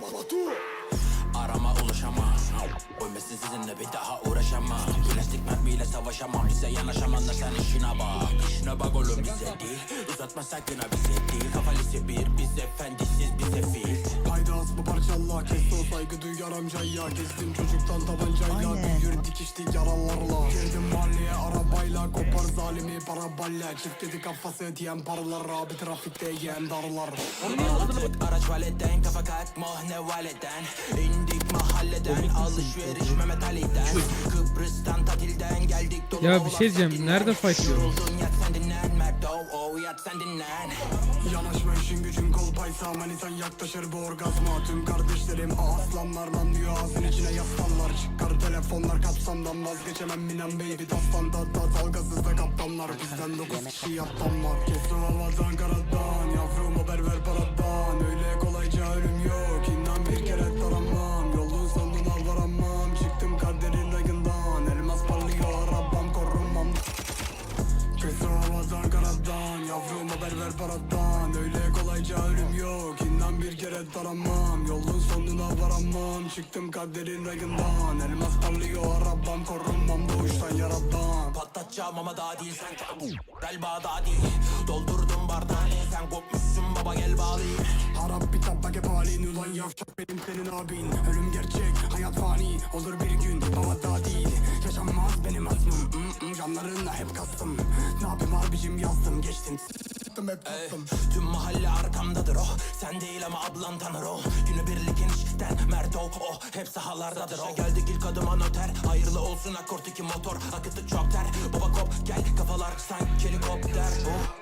Batu. Arama ulaşamam Ölmesin sizinle bir daha uğraşamam. Plastik mermiyle savaşamam. Bize yanaşaman da sen işine bak. İşine bak oğlum bize değil. Uzatma sakın ha bize değil. Kafa lise bir Biz efendisiz bize fil duyar amcaya Gezdim çocuktan tabancayla. Büyür dikişli yaralarla. Girdim mahalleye arabayla Kopar zalimi parabayla Çift dedi kafası diyen paralar Abi trafikte yiyen darlar. Aldık araç valetten Kafa kalkma ne valeden? İndik mahalleden Alışveriş Mehmet Ali'den. Kıbrıs'tan tatilden geldik dolu Ya bir şey diyeceğim, nerede fight diyor? Merdo oh yat sen dinlen. Yanaşma işin gücün kolpaysa Manitan yaklaşır bu orgazma. Tüm kardeşlerim aslanlar lan diyor Ağzın içine yaslanlar. Çıkar telefonlar kapsamdan Vazgeçemem minen baby Dastan da da dalgasız da kaptanlar. Bizden dokuz kişi yaptan var. Kes o Kes o havadan karadan Yavrum haber ver paradan Öyle kolayca ölüm yok İnan bir kere taramam. Yolun sonuna varamam Çıktım kaderin rayından. Elmas parlıyor arabam Korunmam doğuştan yaradan Patlatacağım ama daha değil sen kabul daha değil. Doldurdum bardağını sen kopmuşsun baba gel bağlayayım Harap bir halin Ulan yavşak benim senin abin. Ölüm gerçek hayat fani Olur bir gün. Ama daha değil Yaşanmaz benim aslım. Mm, mm, Canlarınla hep kastım. Ne yapayım abicim yazdım geçtim. S**tım hep tattım Tüm mahalle arkamdadır o Sen değil ama ablan tanır o Günü birlik enişten Mert o o Hep sahalardadır o Geldik ilk adıma noter. Hayırlı olsun akort iki motor. Akıttık çok ter. Baba kop gel kafalar sanki helikopter. Oh.